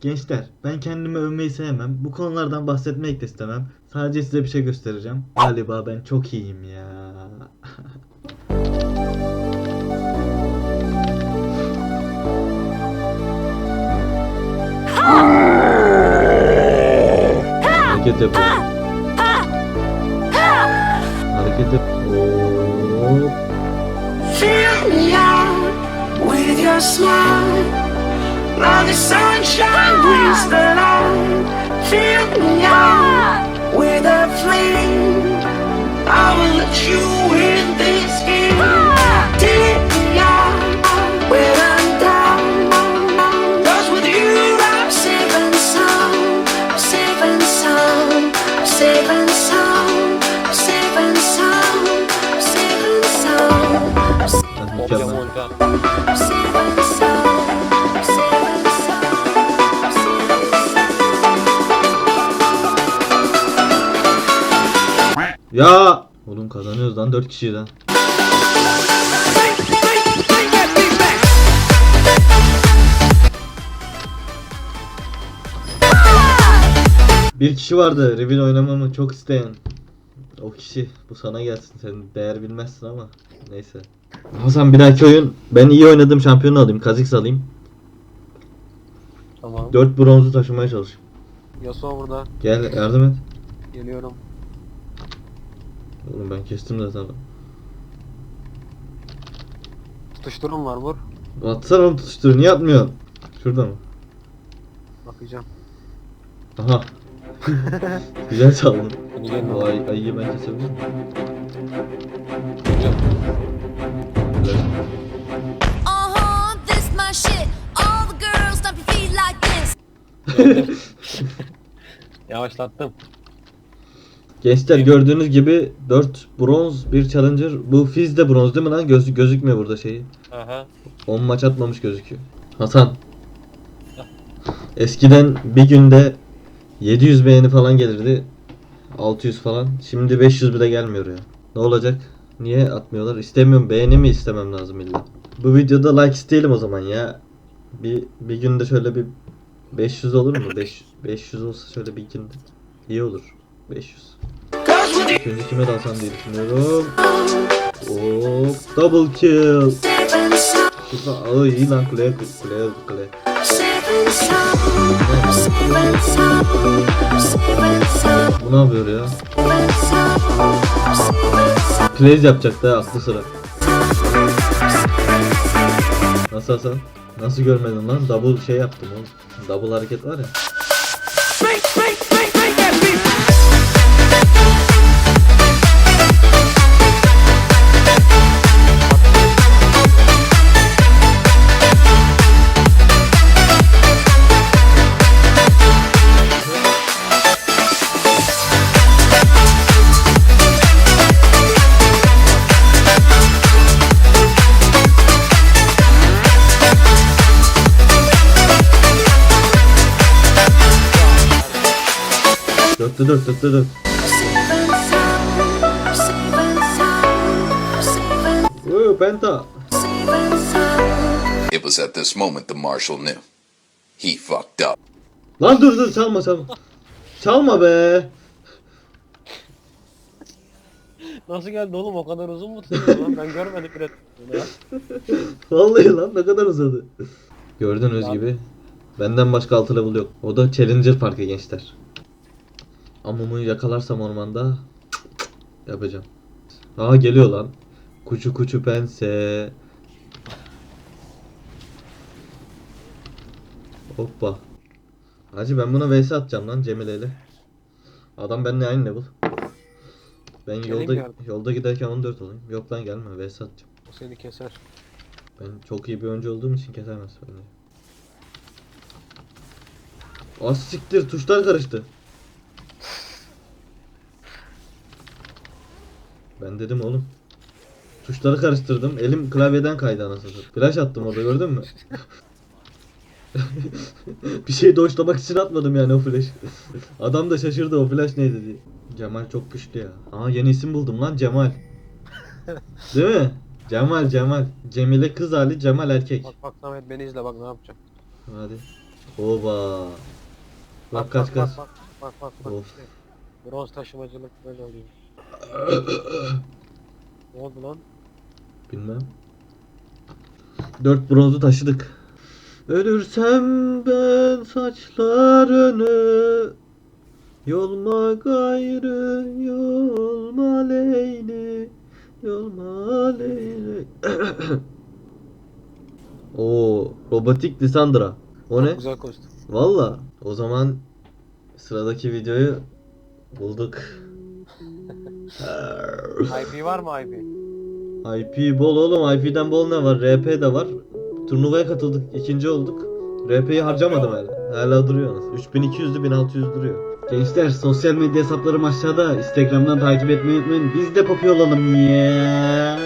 Gençler ben kendimi övmeyi sevmem. Bu konulardan bahsetmek de istemem. Sadece size bir şey göstereceğim. Galiba ben çok iyiyim ya. Hareket yap. Hareket yap. Fill me out with your smile. Now the sunshine brings the light. Fill me out with a flame. I will let you in this game. Take me out when I'm down. 'Cause with you I'm safe and sound. I'm safe and sound. I'm safe and sound. I'm safe and sound. I'm safe and sound. I'm safe Ah, Hocam Mükemmel. hocam. I'm safe and sound. Ya! Oğlum kazanıyoruz lan 4 kişiden. Bir kişi vardı Revil oynamamı çok isteyen. O kişi bu sana gelsin. Sen değer bilmezsin ama neyse. Hasan bir dahaki oyun ben iyi oynadım şampiyonu alayım. Kazix alayım. Tamam. 4 bronzu taşımaya çalışayım. Yasuo burada. Gel yardım et. Geliyorum. Oğlum ben kestim zaten. Tutuşturum var vur. Atsana oğlum tutuştur. Niye atmıyorsun? Şurada mı? Bakacağım. Aha. Güzel çaldın. Bu ay, ayıyı ben kesebilir miyim? Hocam. Güzel. This my shit. All the girls stomp your feet like this. Yavaşlattım. Gençler gördüğünüz gibi 4 bronz, 1 challenger. Bu Fizz de bronz değil mi lan? Göz, gözükmüyor burada şeyi. Aha. 10 maç atmamış gözüküyor. Hasan. Eskiden bir günde 700 beğeni falan gelirdi. 600 falan. Şimdi 500 bile gelmiyor ya. Ne olacak? Niye atmıyorlar? İstemiyorum. Beğeni mi istemem lazım illa? Bu videoda like isteyelim o zaman ya. Bir bir günde şöyle bir 500 olur mu? 500 500 olsa şöyle bir günde. İyi olur. 500. 'Cause with you Şimdi kime dalsam diye düşünüyorum. Hop, double kill. Şurada aa iyi lan safe and sound. Bu ne yapıyor ya? Plays yapacak da aklı sıra. Nasıl Hasan? Nasıl görmedin lan? Double şey yaptım oğlum. Double hareket var ya. And sound. Safe and Oo, penta. It was at this moment the marshal knew. He fucked up. Lan dur dur çalma çalma. Çalma be. Nasıl geldi oğlum o kadar uzun mu tutuyor lan? Ben görmedim bile. Vallahi lan ne kadar uzadı. Gördüğünüz gibi benden başka altı level yok. O da Challenger farkı gençler. Amumu yakalarsam ormanda yapacağım. Aa geliyor lan. Kuçu kuçu pense. Hoppa. Hacı ben buna vs atacağım lan Cemile ile. Adam benimle aynı level. Ben Geleyim yolda mi yolda giderken 14 olayım. Yok lan gelme vs atacağım. O seni keser. Ben çok iyi bir oyuncu olduğum için kesemez beni. Az siktir tuşlar karıştı. Ben dedim oğlum. Tuşları karıştırdım. Elim klavyeden kaydı anasını. Flash attım orada gördün mü? bir şey doşlamak için atmadım yani o flash. Adam da şaşırdı o flash neydi diye. Cemal çok güçlü ya. Aa yeni isim buldum lan Cemal. Değil mi? Cemal Cemal. Cemile kız hali Cemal erkek. Bak bak Samet beni izle bak ne yapacağım. Hadi. Oba. Bak kaç kaç. Bak bak bak bak. bak. Of. Bronz taşımacılık böyle oluyor. Ne oldu lan? Bilmem. Dört bronzu taşıdık. Ölürsem ben saçlarını Yolma gayrı yolma leyli Yolma leyli Oo, robotik Lisandra. O ne? Çok güzel kostüm. Valla. O zaman sıradaki videoyu bulduk. IP var mı IP? IP bol oğlum. IP'den bol ne var? RP de var. Turnuvaya katıldık. ikinci olduk. RP'yi harcamadım hala. Hala duruyor. 3200'lü 1600 duruyor. Gençler sosyal medya hesaplarım aşağıda. Instagram'dan takip etmeyi unutmayın. Biz de popüler olalım ya.